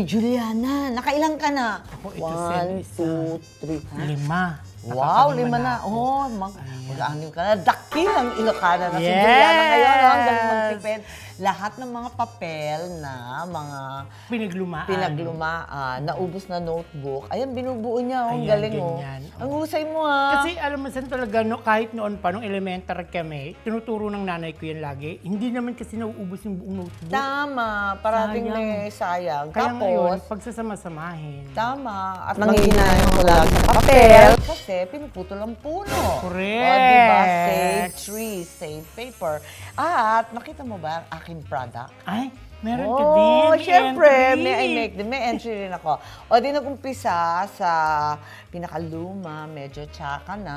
Uy, Juliana, nakailang ka na? Ako, ito, One, Sen, isa. two, three. Ha? Lima. Wow, lima na. ako. Oh, mag mag-anim ka na. Dakilang Ilocana na si Yes! Juliana ngayon. Oh, ang galing magtipid. Lahat ng mga papel na mga Pinaglumaan. pinaglumaan, naubos na notebook. Ayan, binubuo niya. Oh, ang Ayan, galing oh. ganyan. Ang husay mo ah. Kasi alam mo saan talaga, no, kahit noon pa, nung elementary kami, tinuturo ng nanay ko yan lagi, hindi naman kasi nauubos yung buong notebook. Tama, parating Sayang. may sayang. Kaya ngayon, Tapos, pagsasama-samahin. Tama. At nanghihinayan ko lang sa papel. Kasi pinuputol ang puno. Correct. O, diba? Save trees, save paper. At nakita mo ba ang aking product? Ay, meron ka din. Oh, may syempre, entry. may I make din. May entry rin ako. O, di nag-umpisa sa pinakaluma, medyo tsaka na,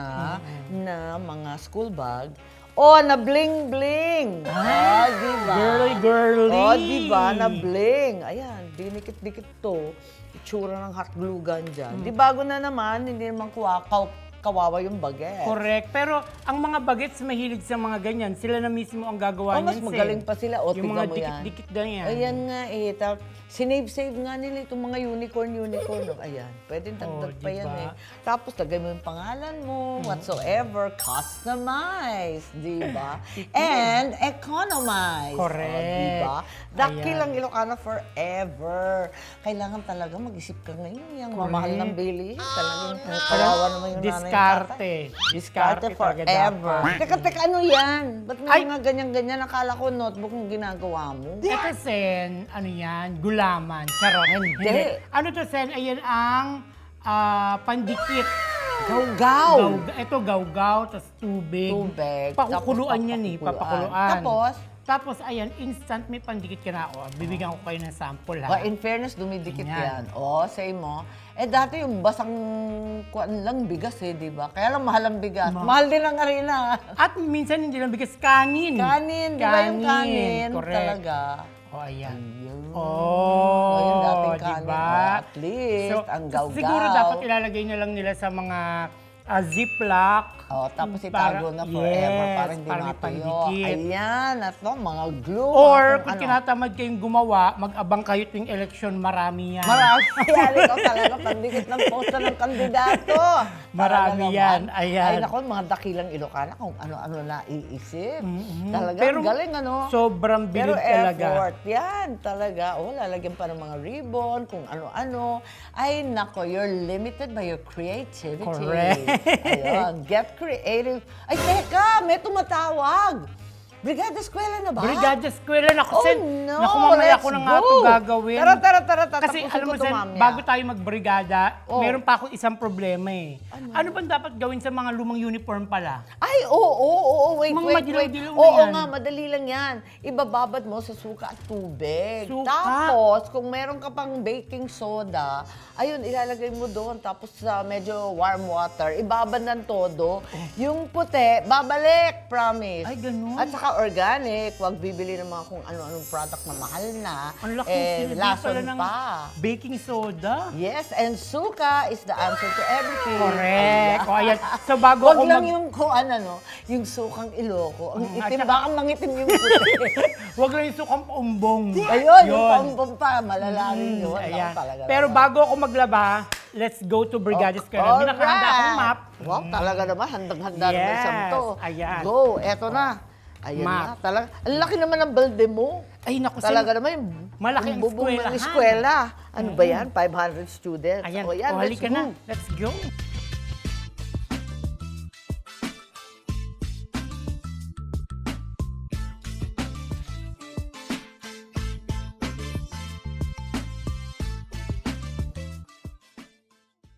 na mga school bag. Oh, na bling-bling. Ah, di ba? Girly, girly. Oh, di ba? Na bling. Ayan, dinikit-dikit to. Itsura ng hot glue gun dyan. Di bago na naman, hindi naman kuwa, kaw, kawawa yung baget. Correct. Pero ang mga bagets mahilig sa mga ganyan. Sila na mismo ang gagawa Oh, mas niyan, magaling pa sila. O, Yung tignan mga dikit-dikit na yan. Ayan nga eh. Tap, sinave-save nga nila itong mga unicorn-unicorn. Oh, ayan. Pwede dagdag Oh, pa yan diba? eh. Tapos lagay mo yung pangalan mo, whatsoever, customize, di ba? And economize. Correct. Oh, di ba? Daki Ayan. lang Ilocana forever. Kailangan talaga mag-isip ka ngayon. Yung mamahal ng bilihin. Talagang kawawa naman yung nanay. Diskarte. Diskarte talaga forever. dapat. Teka, teka, ano yan? Ba't may Ay! mga ganyan-ganyan? Akala ko notebook yung ginagawa mo. Ito, Sen, ano yan? Gulaman. Charot. Hindi. Ano to, Sen? Ayan ang ah, pandikit. Gawgaw! Gawga- ito, gawgaw, tapos tubig. Tubig. Pakukuluan tapos yan eh, papakuluan. papakuluan. Tapos? Tapos, ayan, instant may pandikit ka na ako. Bibigyan ko kayo ng sample, ha? Oh, in fairness, dumidikit yan. Ganyan. Oh, say mo. Eh, dati yung basang kuan lang bigas eh, di ba? Kaya lang mahal ang bigas. mahal din ang arena. At minsan hindi lang bigas, kanin. Kanin, di ba yung kanin? Correct. Talaga. O, ayan. Ayun. Oh, yung dating kanin. diba? Oh, at least, ang gawgaw. Siguro dapat ilalagay na lang nila sa mga ah, ziplock. Oh, tapos itago na forever Yes, para hindi para matuyo. Ayan, at no, mga glue. Or kung ano. tinatamad kayong gumawa, mag-abang kayo tuwing eleksyon, marami yan. Marami yan. Ikaw talaga pandikit ng posta ng kandidato. Marami Talaga yan, naman. ayan. Ay, naku, mga dakilang Ilocana kung ano-ano na iisip. Mhm. Talaga, Pero galing ano. Sobrang Pero bilib talaga. effort, yan talaga. O, lalagyan pa ng mga ribbon, kung ano-ano. Ay, nako, you're limited by your creativity. Correct. Ayun, get creative. Ay, teka, may tumatawag. Brigada Eskwela na ba? Brigada Eskwela, naku, Oh, Sen. no. Naku, mamaya ko na nga ito gagawin. Tara, tara, tara. tara. Kasi alam mo, Sen, bago tayo magbrigada, Oh. meron pa akong isang problema eh. Ano? bang dapat gawin sa mga lumang uniform pala? Ay, oo, oo, oo, wait, Mga wait, wait. na Oo yan. nga, madali lang yan. Ibababad mo sa suka at tubig. Suka? Tapos, kung meron ka pang baking soda, ayun, ilalagay mo doon. Tapos sa medyo warm water, ibabad ng todo. Yung puti, babalik, promise. Ay, ganun? At saka organic, huwag bibili ng mga kung ano-anong product na mahal na. Ang laki eh, sinabi lason pala ng pa. baking soda. Yes, and suka is the answer to everything. Correct. O, ayan. So, bago Huwag ako lang mag... yung kung ano, no, yung sukang iloko. Ang Mm, at itim, saka- baka mangitim yung puti. Huwag lang yung sukang umbong. Ayun, yung paumbong pa, malala rin Mm, yun. Ako ayan. talaga Pero naman. bago ako maglaba, let's go to Brigada Eskwela. May nakahanda akong map. Wow, talaga naman, handang-handa naman Yes, sa to. ayan. Go, eto na. Ayan Map. na, talaga. Ang laki naman ng balde mo. Ay, naku. Talaga naman yung Malaki ang bubong ng eskwela. Ano ba yan? 500 students. Ayan, O yan, o, let's halika na. Let's go.